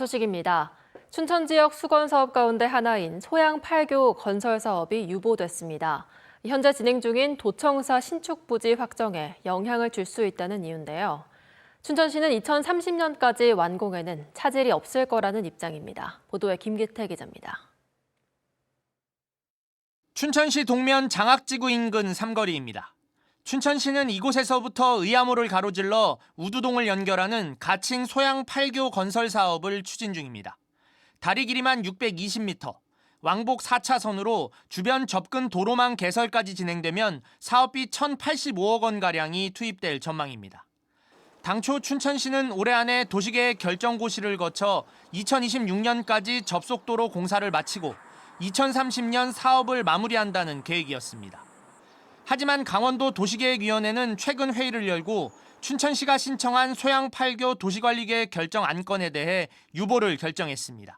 소식입니다. 춘천 지역 수건 사업 가운데 하나인 소양 8교 건설 사업이 유보됐습니다. 현재 진행 중인 도청사 신축 부지 확정에 영향을 줄 수 있다는 이유인데요. 춘천시는 2030년까지 완공에는 차질이 없을 거라는 입장입니다. 보도에 김기태 기자입니다. 춘천시 동면 장학지구 인근 삼거리입니다. 춘천시는 이곳에서부터 의암호를 가로질러 우두동을 연결하는 가칭 소양 8교 건설 사업을 추진 중입니다. 다리 길이만 620m, 왕복 4차선으로 주변 접근 도로망 개설까지 진행되면 사업비 1,085억 원가량이 투입될 전망입니다. 당초 춘천시는 올해 안에 도시계획 결정 고시를 거쳐 2026년까지 접속도로 공사를 마치고 2030년 사업을 마무리한다는 계획이었습니다. 하지만 강원도 도시계획위원회는 최근 회의를 열고 춘천시가 신청한 소양 8교 도시관리계획 결정 안건에 대해 유보를 결정했습니다.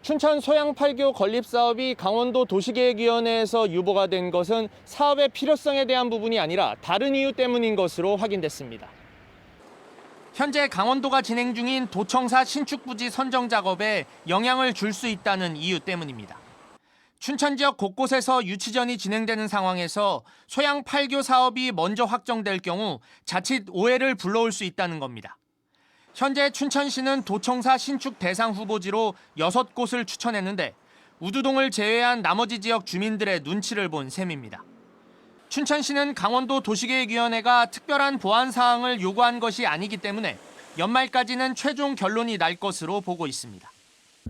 춘천 소양 8교 건립 사업이 강원도 도시계획위원회에서 유보가 된 것은 사업의 필요성에 대한 부분이 아니라 다른 이유 때문인 것으로 확인됐습니다. 현재 강원도가 진행 중인 도청사 신축 부지 선정 작업에 영향을 줄 수 있다는 이유 때문입니다. 춘천 지역 곳곳에서 유치전이 진행되는 상황에서 소양 8교 사업이 먼저 확정될 경우 자칫 오해를 불러올 수 있다는 겁니다. 현재 춘천시는 도청사 신축 대상 후보지로 6곳을 추천했는데 우두동을 제외한 나머지 지역 주민들의 눈치를 본 셈입니다. 춘천시는 강원도 도시계획위원회가 특별한 보완 사항을 요구한 것이 아니기 때문에 연말까지는 최종 결론이 날 것으로 보고 있습니다.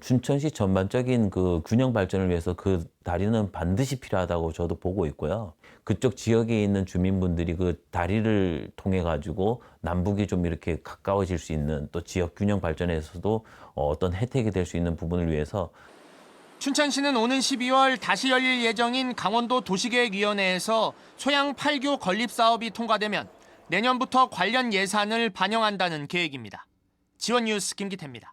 춘천시 전반적인 그 균형 발전을 위해서 그 다리는 반드시 필요하다고 저도 보고 있고요. 그쪽 지역에 있는 주민분들이 그 다리를 통해 가지고 남북이 좀 이렇게 가까워질 수 있는 또 지역 균형 발전에서도 어, 어떤 혜택이 될 수 있는 부분을 위해서 춘천시는 오는 12월 다시 열릴 예정인 강원도 도시계획위원회에서 소양 8교 건립 사업이 통과되면 내년부터 관련 예산을 반영한다는 계획입니다. 지원 뉴스 김기태입니다.